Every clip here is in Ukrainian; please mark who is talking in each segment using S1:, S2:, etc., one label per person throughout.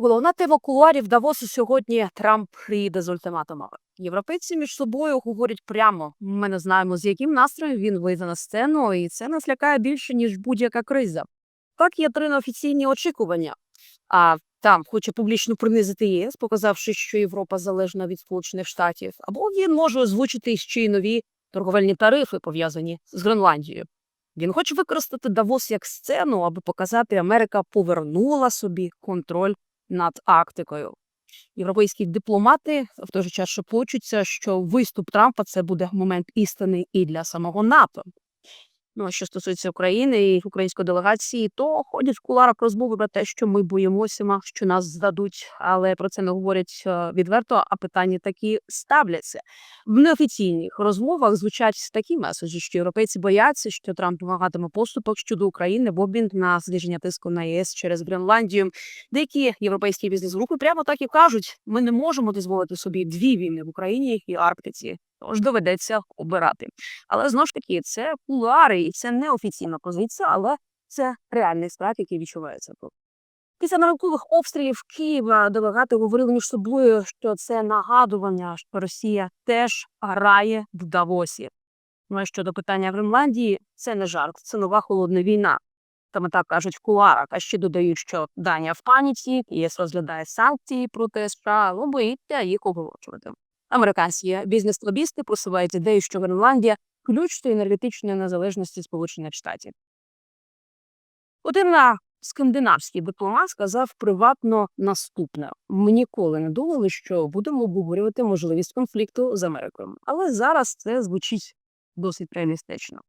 S1: Головна тема кулуарів Давосу сьогодні Трамп приїде з ультиматумами. Європейці між собою говорять прямо. Ми не знаємо, з яким настроєм він вийде на сцену, і це нас лякає більше ніж будь-яка криза. Так є три неофіційні очікування. А там хоче публічно принизити ЄС, показавши, що Європа залежна від Сполучених Штатів, або він може озвучити ще й нові торговельні тарифи, пов'язані з Гренландією. Він хоче використати Давос як сцену, аби показати, Америка повернула собі контроль над Арктикою. Європейські дипломати в той же час шепочуться, що виступ Трампа це буде момент істини і для самого НАТО. Ну що стосується України і української делегації, то ходять в куларах розмови про те, що ми боїмося, що нас здадуть, але про це не говорять е, відверто. А питання такі ставляться в неофіційних розмовах. Звучать такі меседжі, що європейці бояться, що Трамп вимагатиме поступок щодо України в обмін на зниження тиску на ЄС через Гренландію. Деякі європейські бізнес-групи прямо так і кажуть: ми не можемо дозволити собі дві війни в Україні і Арктиці. Тож доведеться обирати. Але знову ж таки, це кулуари, і це не офіційна позиція, але це реальний страх, який відчувається тут. Після ранкових обстрілів Києва делегати говорили між собою, що це нагадування, що Росія теж грає в Давосі. Ну а щодо питання Гренландії, це не жарт, це нова холодна війна. Саме так кажуть в кулуарах, а ще додають, що Данія в паніці, ЄС розглядає санкції проти США, але боїться їх оголошувати. Американські бізнес-лобісти просувають ідею, що Гренландія ключ до енергетичної незалежності Сполучених Штатів. Один скандинавський дипломат сказав приватно наступне: ми ніколи не думали, що будемо обговорювати можливість конфлікту з Америкою, але зараз це звучить досить реалістично.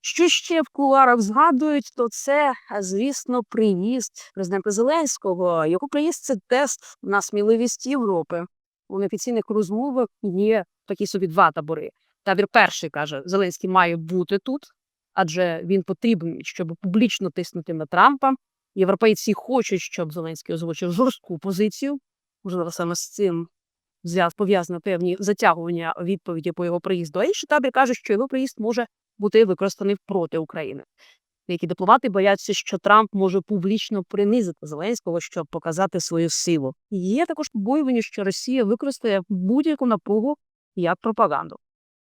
S1: Що ще в кулуарах згадують, то це, звісно, приїзд президента Зеленського. Його приїзд це тест на сміливість Європи. У неофіційних розмовах є такі собі два табори. Табір перший каже, Зеленський має бути тут, адже він потрібен, щоб публічно тиснути на Трампа. Європейці хочуть, щоб Зеленський озвучив жорстку позицію. Можливо, саме з цим пов'язано певні затягування відповіді по його приїзду. А інший табір каже, що його приїзд може бути використаний проти України. Деякі дипломати бояться, що Трамп може публічно принизити Зеленського, щоб показати свою силу. Є також побоювання, що Росія використає будь-яку напругу як пропаганду.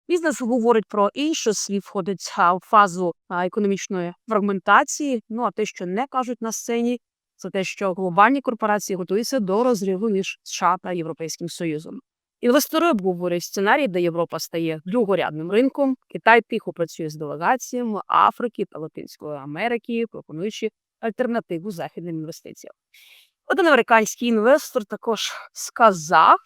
S1: Бізнес говорить про інше, світ входить в фазу економічної фрагментації. Ну а те, що не кажуть на сцені, це те, що глобальні корпорації готуються до розриву між США та Європейським Союзом. Інвестори обговорюють сценарій, де Європа стає другорядним ринком. Китай тихо працює з делегаціями Африки та Латинської Америки, пропонуючи альтернативу західним інвестиціям. Один американський інвестор також сказав,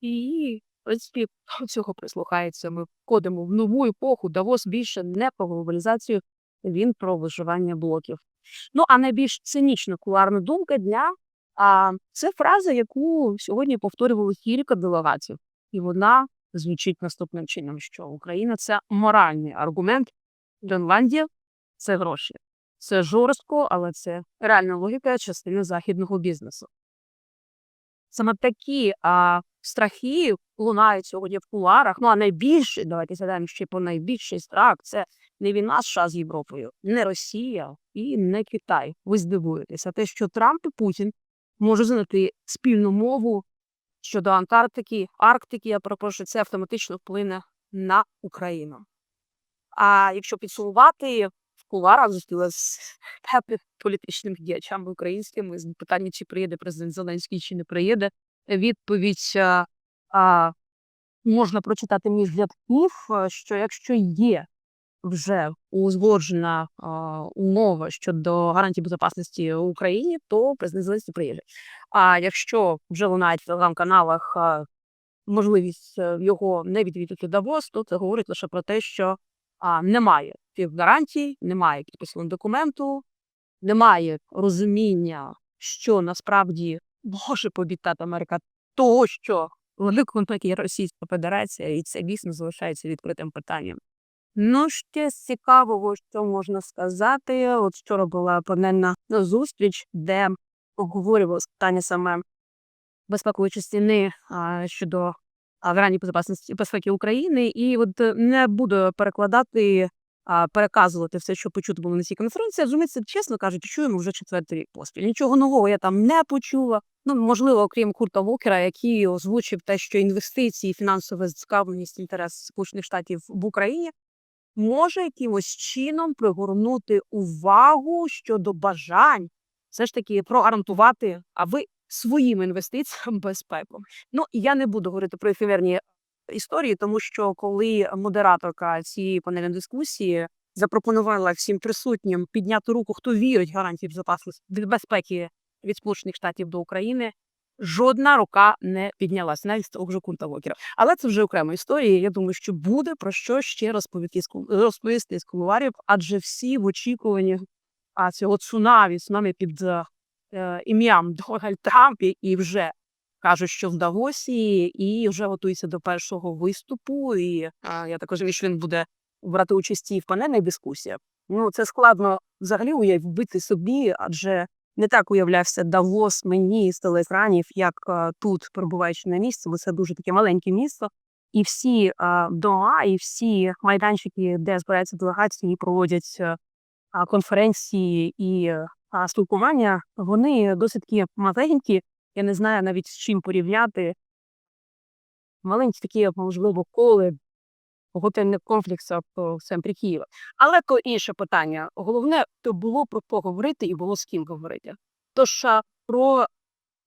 S1: і в принципі цього прислухається. Ми входимо в нову епоху. Давос більше не про глобалізацію, він про виживання блоків. Ну а найбільш цинічна куларна думка дня а це фраза, яку сьогодні повторювали кілька делегатів, і вона звучить наступним чином: що Україна це моральний аргумент, Гренландія це гроші. Це жорстко, але це реальна логіка частини західного бізнесу. Саме такі а, страхи лунають сьогодні в куларах. Ну а найбільший, давайте згадаємо ще про найбільший страх це не війна США з Європою, не Росія і не Китай. Ви здивуєтеся, те, що Трамп і Путін можуть знайти спільну мову щодо Антарктики, Арктики, я перепрошую, це автоматично вплине на Україну. А якщо підсумувати, в куларах зустрілася з політичними діячами українськими з питання, чи приїде президент Зеленський, чи не приїде. Відповідь а, а, можна прочитати між рядків, що якщо є вже узгоджена умова щодо гарантії безпечності в Україні, то президент Зеленський приїде. А якщо вже лунають в телеграм-каналах можливість е, його не відвідати Давос, то це говорить лише про те, що а, немає гарантій, немає підписаного документу, немає розуміння, що насправді може пообіцяти Америка того, що великому Російська Федерація, і це дійсно залишається відкритим питанням. Ну, ще з цікавого, що можна сказати. От вчора була панельна зустріч, де обговорювалося питання саме безпекової частини щодо гарантій безпечності безпеки України. І от е, не буду перекладати а, переказувати все, що почуто було на цій конференції. Адже чесно кажучи, чуємо вже четвертий рік поспіль. Нічого нового я там не почула. Ну, можливо, окрім Курта Вокера, який озвучив те, що інвестиції, фінансова зацікавленість, інтерес Сполучених Штатів в Україні може якимось чином пригорнути увагу щодо бажань все ж таки прогарантувати, аби своїм інвестиціям безпеку. Ну і я не буду говорити про ефемерні історії, тому що коли модераторка цієї панельної дискусії запропонувала всім присутнім підняти руку, хто вірить в гарантії безпеки від Сполучених Штатів до України. Жодна рука не піднялась, навіть з того ж Кунта Вокера. Але це вже окрема історія. Я думаю, що буде про що ще розповісти розповісти з кулуарів, адже всі в очікуванні а, цього цунамі, цунамі під е, е, ім'ям Дональд Трамп, і вже кажуть, що в Давосі, і вже готується до першого виступу. І е, я також вірю, що він буде брати участь і в панельних дискусіях. Ну це складно взагалі уявити собі, адже не так уявлявся Давос мені з телеекранів, як е, тут, перебуваючи на місці, бо це дуже таке маленьке місто. І всі е, доа, і всі майданчики, де збираються делегації, проводять е, конференції і спілкування, вони досить такі маленькі. Я не знаю навіть з чим порівняти. Маленькі такі, можливо, коли готельних комплексах в центрі Києва. Але то інше питання. Головне, то було про поговорити і було з ким говорити. Тож про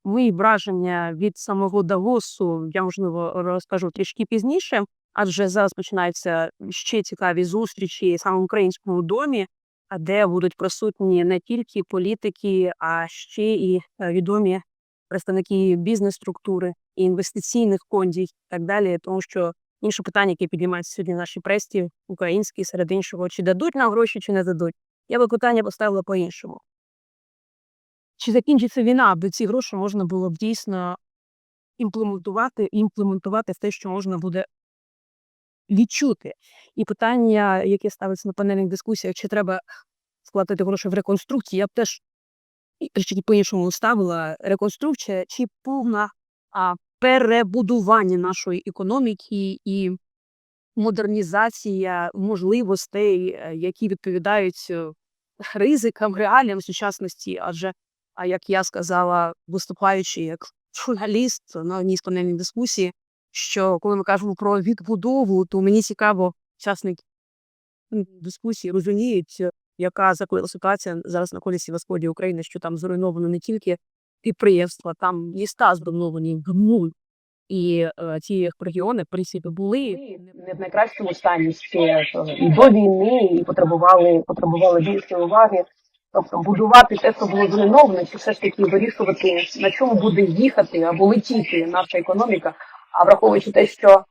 S1: мої враження від самого Давосу я можливо розкажу трішки пізніше, адже зараз починаються ще цікаві зустрічі саме в українському домі, а де будуть присутні не тільки політики, а ще і е, відомі представники бізнес-структури і інвестиційних фондів і так далі. Тому що інше питання, яке підіймається сьогодні в нашій пресі, українській, серед іншого, чи дадуть нам гроші, чи не дадуть. Я би питання поставила по-іншому. Чи закінчиться війна, аби ці гроші можна було б дійсно імплементувати, імплементувати в те, що можна буде відчути. І питання, яке ставиться на панельних дискусіях, чи треба вкладати гроші в реконструкцію, я б теж по-іншому ставила реконструкція чи повна а, перебудування нашої економіки і модернізація можливостей, е, які відповідають е, ризикам, реаліям сучасності. Адже, а як я сказала, виступаючи як журналіст на одній з панельних дискусій, що коли ми кажемо про відбудову, то мені цікаво, учасники дискусії розуміють, яка заклила ситуація зараз на колісі в сході України, що там зруйновано не тільки підприємства, там міста зруйновані в. І е, ті регіони, принципі, були не в найкращому стані ще і до війни, і потребували, потребували більше уваги. Тобто будувати те, що було зруйновано, чи все ж таки вирішувати, на чому буде їхати або летіти наша економіка. А враховуючи те, що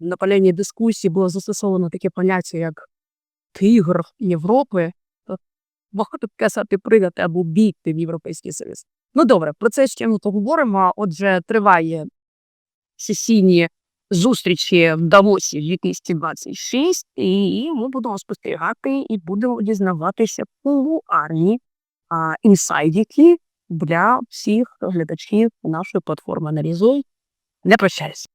S1: на панельній дискусії було застосовано таке поняття, як тигр Європи, то багато казати пригати або бігти в Європейський Союз. Ну добре, про це ще ми поговоримо. Отже, триває сесійні зустрічі в Давосі 2026, і ми будемо спостерігати і будемо дізнаватися кулуарні інсайдіки для всіх глядачів нашої платформи Аналізуй. Не прощаюсь.